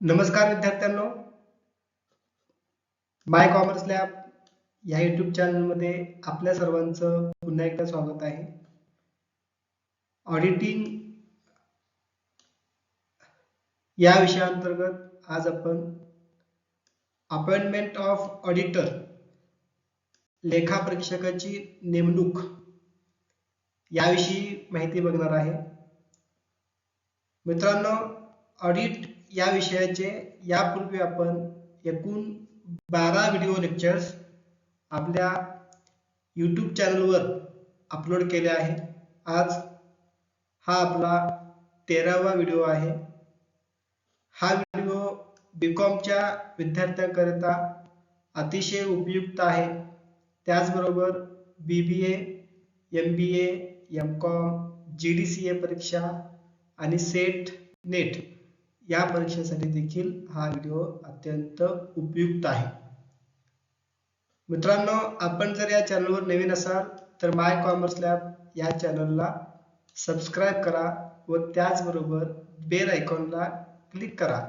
नमस्कार विद्यार्थ्यांनो. My commerce lab या युट्यूब चॅनलमध्ये आपल्या सर्वांचं पुन्हा एकदा स्वागत आहे. ऑडिटिंग या विषयाअंतर्गत आज आपण अपॉइंटमेंट ऑफ ऑडिटर लेखा परीक्षकाची नेमणूक याविषयी माहिती बघणार आहे. मित्रांनो ऑडिट या विषयाचे यापूर्वी आपण एकूण बारा व्हिडिओ लेक्चर्स आपल्या यूट्यूब चॅनलवर अपलोड केले आहे आज हा आपला तेरावा व्हिडिओ आहे. हा व्हिडिओ बी कॉमच्या विद्यार्थ्यांकरिता अतिशय उपयुक्त आहे. त्याचबरोबर B B A M B A M com G D C A परीक्षा आणि सेट नेट या परीक्षेसाठी देखील हा व्हिडिओ अत्यंत उपयुक्त आहे. मित्रांनो आपण जर या चॅनलवर नवीन असाल तर माय कॉमर्स लॅब या चॅनलला सबस्क्राईब करा व त्याचबरोबर बेल आयकॉनला क्लिक करा.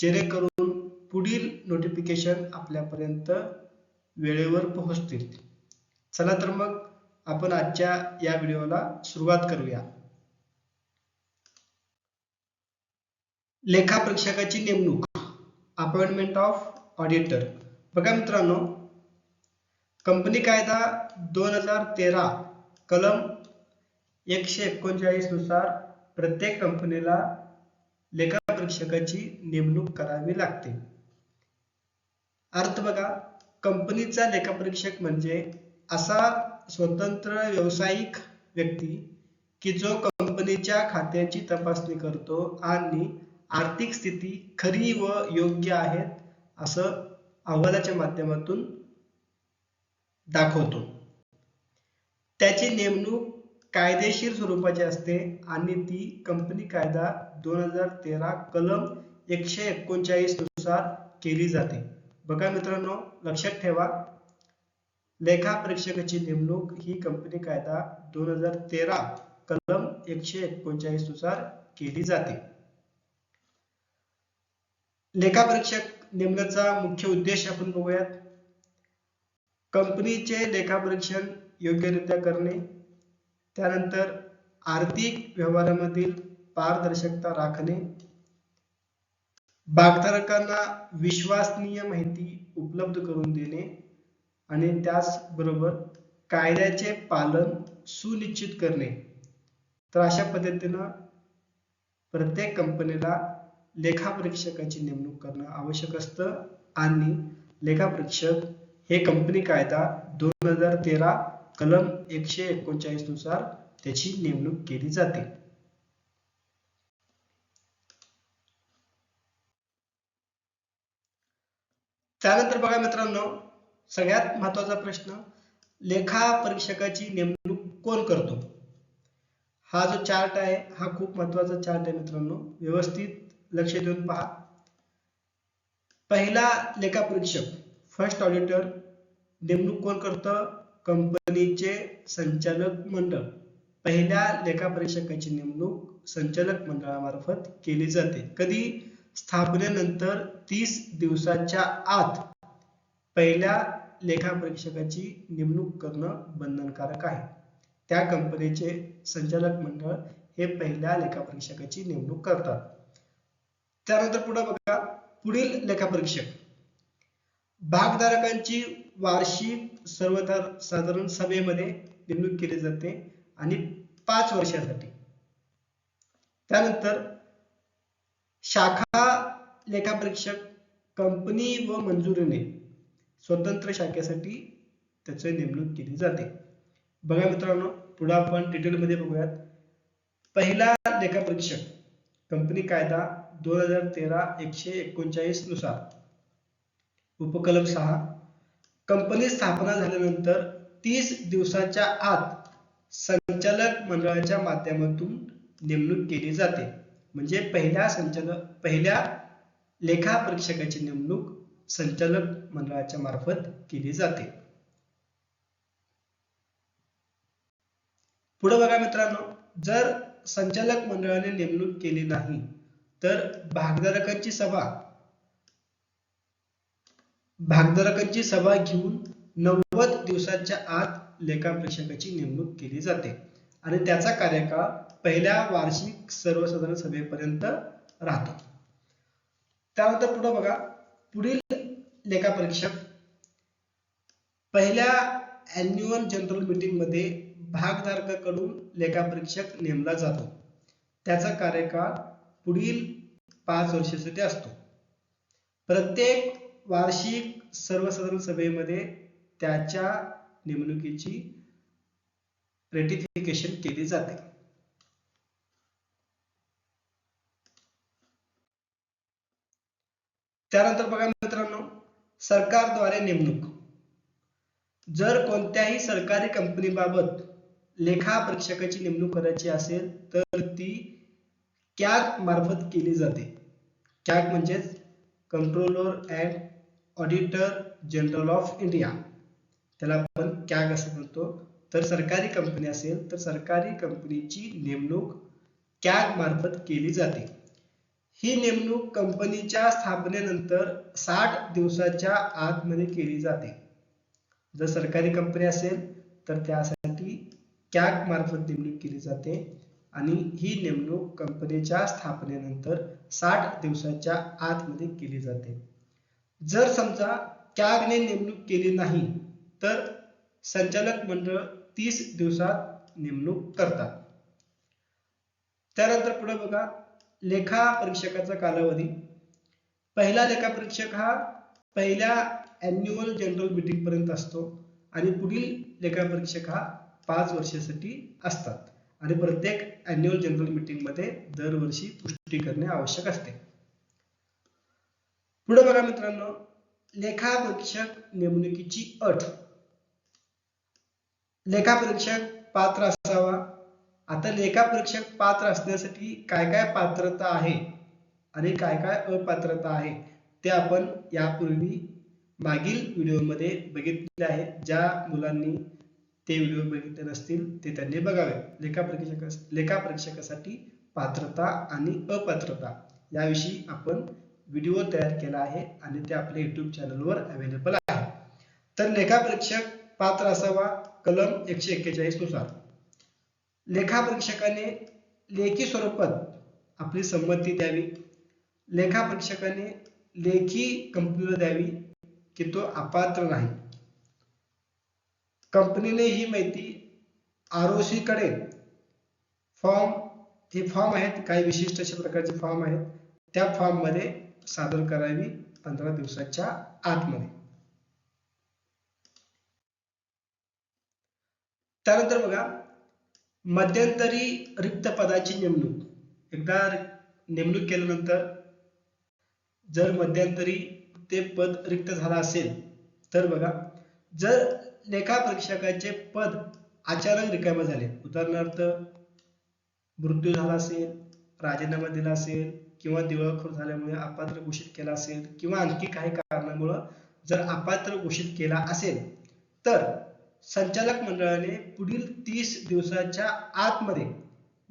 जेणेकरून पुढील नोटिफिकेशन आपल्यापर्यंत वेळेवर पोहोचतील. चला तर मग आपण आजच्या या व्हिडिओला सुरुवात करूया. लेखापरीक्षकाची नेमणूक अपॉइंटमेंट ऑफ ऑडिटर. बघा मित्रांनो कंपनी कायदा दोन हजार तेरा कलम एकशे एकोणचाळीसनुसार प्रत्येक कंपनीला लेखापरीक्षकाची नेमणूक करावी लागते. अर्थ बघा कंपनीचा लेखापरीक्षक म्हणजे असा स्वतंत्र व्यावसायिक व्यक्ती की जो कंपनीच्या खात्याची तपासणी करतो आणि आर्थिक स्थिती खरी व योग्य आहेत असं अहवालाच्या माध्यमातून दाखवतो. त्याची नेमणूक कायदेशीर स्वरूपाची असते आणि ती कंपनी कायदा दोन हजार तेरा कलम एकशे एकोणचाळीसनुसार केली जाते. बघा मित्रांनो लक्षात ठेवा. लेखा परीक्षकाची नेमणूक ही कंपनी कायदा दोन हजार तेरा कलम एकशे एकोणचाळीसनुसार केली जाते. लेखापरीक्षक नेमण्याचा मुख्य उद्देश आपण बघूयात. कंपनीचे लेखापरीक्षण योग्यरित्या करणे त्यानंतर आर्थिक व्यवहारामधील पारदर्शकता राखणे भागधारकांना विश्वसनीय माहिती उपलब्ध करून देणे आणि त्याचबरोबर कायद्याचे पालन सुनिश्चित करणे. तर अशा पद्धतीनं प्रत्येक कंपनीला लेखापरीक्षकाची नेमणूक करणं आवश्यक असतं. आणि लेखापरीक्षक हे कंपनी कायदा दोन हजार तेरा कलम एकशे एकोणचाळीसनुसार त्याची नेमणूक केली जाते. त्यानंतर बघा मित्रांनो सगळ्यात महत्त्वाचा प्रश्न लेखा परीक्षकाची नेमणूक कोण करतो? हा जो चार्ट आहे हा खूप महत्त्वाचा चार्ट आहे मित्रांनो. व्यवस्थित लक्ष देऊन पहा. पहिला लेखा परीक्षक फर्स्ट ऑडिटर नेमणूक कोण करतं? कंपनीचे संचालक मंडळ. पहिल्या लेखा परीक्षकाची नेमणूक संचालक मंडळामार्फत केली जाते. कधी? स्थापनेनंतर तीस दिवसाच्या आत. पहिल्या लेखा परीक्षकाची नेमणूक करणं बंधनकारक आहे. त्या कंपनीचे संचालक मंडळ हे पहिल्या लेखा परीक्षकाची नेमणूक करतात. त्यानंतर पुढे बघा पुढील लेखापरीक्षक. भागधारकांची वार्षिक सर्वसाधारण सभेमध्ये नेमणूक केली जाते आणि पाच वर्षासाठी. त्यानंतर शाखा लेखापरीक्षक कंपनी व मंजुरीने स्वतंत्र शाखेसाठी त्याची नेमणूक केली जाते. बघा मित्रांनो पुढे आपण डिटेलमध्ये बघूयात. पहिला लेखापरीक्षक कंपनी कायदा दोन हजार तेरा एकशे एकोणचाळीसनुसार. उपकलम सहा. कंपनी स्थापना झाल्यानंतर तीस दिवसाच्या आत संचालक मंडळाच्या माध्यमातून नेमणूक केली जाते. म्हणजे पहिल्या संचालक पहिल्या लेखा परीक्षकाची नेमणूक संचालक मंडळाच्या मार्फत केली जाते. पुढे बघा मित्रांनो जर संचालक मंडळाने नेमणूक केली नाही तर भागधारकांची सभा. भागधारकांची सभा घेऊन नव्वद दिवसाच्या आत लेखापरीक्षकाची नेमणूक केली जाते. आणि त्याचा कार्यकाळ पहिल्या वार्षिक सर्वसाधारण सभेपर्यंत राहतो. त्यानंतर पुढे बघा. पुढील लेखापरीक्षक. पहिल्या अॅन्युअल जनरल मीटिंगमध्ये भागधारकाकडून लेखापरीक्षक नेमला जातो. त्याचा कार्यकाळ पुढील पाच वर्षासाठी असतो. प्रत्येक वार्षिक सर्वसाधारण सभेमध्ये त्याच्या नेमणुकीची रेटिफिकेशन केली जाते. त्यानंतर बघा मित्रांनो सरकारद्वारे नेमणूक. जर कोणत्याही सरकारी कंपनीबाबत लेखा परीक्षकाची नेमणूक करायची असेल तर कॅग मार्फत केली जाते. कॅग म्हणजेच controller and auditor general of India. त्याला आपण कॅग असं म्हणतो. तर सरकारी कंपनी असेल तर सरकारी कंपनीची नेमणूक कॅग मार्फत केली जाते. ही नेमणूक कंपनीच्या स्थापनेनंतर साठ दिवसाच्या आतमध्ये केली जाते. जर सरकारी कंपनी असेल तर त्यासाठी कॅग मार्फत नेमणूक केली जाते. आणि ही नेमणूक कंपनीच्या स्थापनेनंतर साठ दिवसाच्या आतमध्ये केली जाते. जर समजा कॅगने नेमणूक केली नाही तर संचालक मंडळ तीस दिवसात नेमणूक करतात. त्यानंतर पुढे बघा लेखा परीक्षकाचा कालावधी. पहिला लेखा परीक्षक हा पहिल्या अॅन्युअल जनरल मीटिंग पर्यंत असतो आणि पुढील लेखा परीक्षक हा पाच वर्षासाठी असतात. आणि प्रत्येक अॅन्युअल जनरल मीटिंगमध्ये दरवर्षी पुष्टी करणे आवश्यक असते. पुढे बघा मित्रांनो लेखापरीक्षक नेमणुकीची अट. लेखापरीक्षक पात्र असावा. आता लेखापरीक्षक पात्र असण्यासाठी काय काय पात्रता आहे आणि काय काय अपात्रता आहे ते आपण यापूर्वी मागील व्हिडिओमध्ये बघितले आहे ज्या मुलांनी ते व्हिडिओ बघितले नसतील ते त्यांनी बघावे. लेखा परीक्षक लेखा परीक्षकासाठी पात्रता आणि अपात्रता याविषयी आपण व्हिडिओ तयार केला आहे आणि ते आपल्या युट्यूब चॅनलवर अवेलेबल आहे. तर लेखा परीक्षक पात्र असावा कलम एकशे एक्केचाळीसनुसार. लेखा परीक्षकाने लेखी स्वरूपात आपली संमती द्यावी. लेखा परीक्षकाने लेखी कंपनीला द्यावी की तो अपात्र नाही. कंपनीने ही माहिती आर ओ सी कडे फॉर्म हे फॉर्म आहेत काही विशिष्ट अशा प्रकारचे फॉर्म आहेत त्या फॉर्ममध्ये सादर करावी पंधरा दिवसाच्या आतमध्ये. त्यानंतर बघा मध्यंतरी रिक्त पदाची नेमणूक. एकदा नेमणूक केल्यानंतर जर मध्यंतरी ते पद रिक्त झालं असेल तर बघा जर लेखा परीक्षकाचे पद अचानक रिकामे झाले. उदाहरणार्थ मृत्यू झाला असेल राजीनामा दिला असेल किंवा दिवाळखोर झाल्यामुळे अपात्र घोषित केला असेल किंवा आणखी काही कारणामुळं जर अपात्र घोषित केला असेल तर संचालक मंडळाने पुढील तीस दिवसाच्या आतमध्ये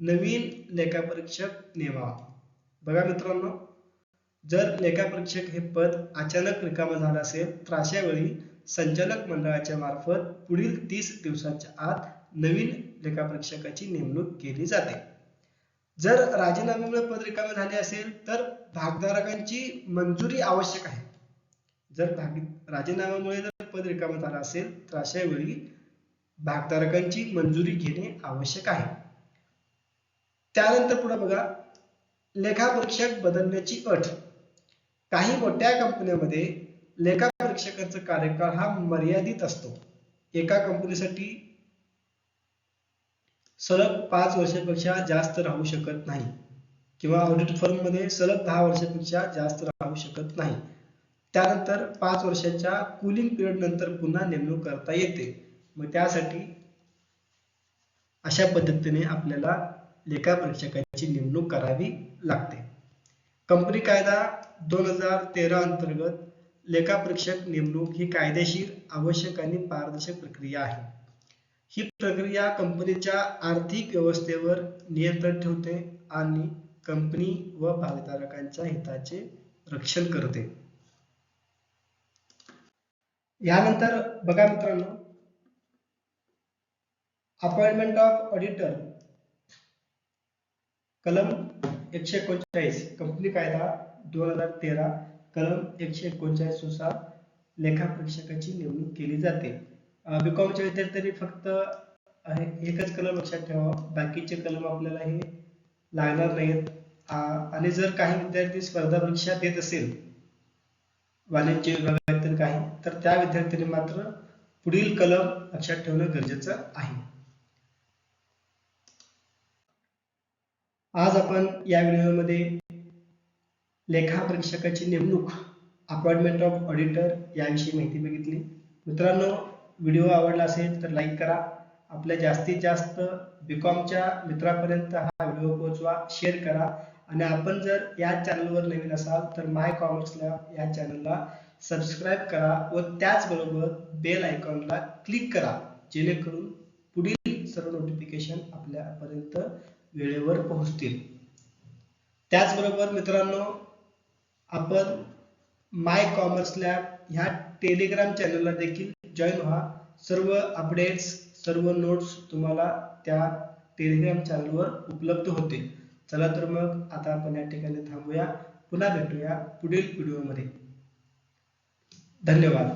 नवीन लेखापरीक्षक नेमावा. बघा मित्रांनो जर लेखापरीक्षक हे पद अचानक रिकामं झालं असेल तर अशा वेळी संचालक मंडळाच्या मार्फत पुढील तीस दिवसाच्या आत नवीन लेखापरीक्षकाची नेमणूक केली जाते. जर राजीनाम्यामुळे पद रिकामे झाले असेल तर भागधारकांची मंजुरी आवश्यक आहे. जर भाग राजीनाम्यामुळे जर पद रिकामे झालं असेल तर अशा वेळी भागधारकांची मंजुरी घेणे आवश्यक आहे. त्यानंतर पुढे बघा. लेखापरीक्षक बदलण्याची अट. काही मोठ्या कंपन्यांमध्ये लेखा लेखापरीक्षकांचा कार्यकाळ हा मर्यादित असतो. एका कंपनीसाठी सलग पाच वर्षापेक्षा जास्त राहू शकत नाही किंवा ऑडिट फर्ममध्ये सलग दहा वर्षापेक्षा जास्त राहू शकत नाही. त्यानंतर पाच वर्षाच्या कुलिंग पिरियड नंतर पुन्हा नेमणूक करता येते. मग त्यासाठी अशा पद्धतीने आपल्याला लेखा परीक्षकाची नेमणूक करावी लागते. कंपनी कायदा दोन हजार तेरा अंतर्गत लेखापरीक्षक नेमणूक ही कायदेशीर आवश्यक आणि पारदर्शक प्रक्रिया आहे. ही प्रक्रिया कंपनीच्या आर्थिक व्यवस्थेवर नियंत्रण ठेवते आणि कंपनी व भागधारकांच्या हिताचे रक्षण करते. यानंतर बघा मित्रांनो अपॉइंटमेंट ऑफ ऑडिटर कलम एकशे एकोणचाळीस कंपनी कायदा दोन हजार तेरा कलम एकशे एकोणचाळीसनुसार लेखापरीक्षकाची नेमणूक केली जाते. बीकॉमच्या विद्यार्थ्यांनी फक्त एकच कलम लक्षात ठेवा बाकीचे कलम आपल्याला हे लागणार नाहीत. आणि जर काही विद्यार्थी स्पर्धा परीक्षा देत असेल वाणिज्य विभागातील काही तर त्या विद्यार्थ्यांनी मात्र पुढील कलम लक्षात ठेवणं गरजेचं आहे. आज आपण या व्हिडिओमध्ये लेखा परीक्षकाची नेमणूक अपॉइंटमेंट ऑफ ऑडिटर याविषयी माहिती बघितली. मित्रांनो व्हिडिओ आवडला असेल तर लाईक करा. आपल्या जास्तीत जास्त बीकॉमच्या मित्रापर्यंत हा व्हिडिओ पोहोचवा शेअर करा. आणि आपण जर या चॅनलवर नवीन असाल तर माय कॉमर्सला या चॅनलला सबस्क्राईब करा व त्याचबरोबर बेल आयकॉनला क्लिक करा जेणेकरून पुढील सर्व नोटिफिकेशन आपल्यापर्यंत वेळेवर पोहोचतील. त्याचबरोबर मित्रांनो आपण माय कॉमर्स लॅब ह्या टेलिग्राम चॅनलला देखील जॉईन व्हा. सर्व अपडेट्स सर्व नोट्स तुम्हाला त्या टेलिग्राम चॅनलवर उपलब्ध होते चला तर मग आता आपण या ठिकाणी थांबूया. पुन्हा भेटूया पुढील व्हिडिओमध्ये धन्यवाद.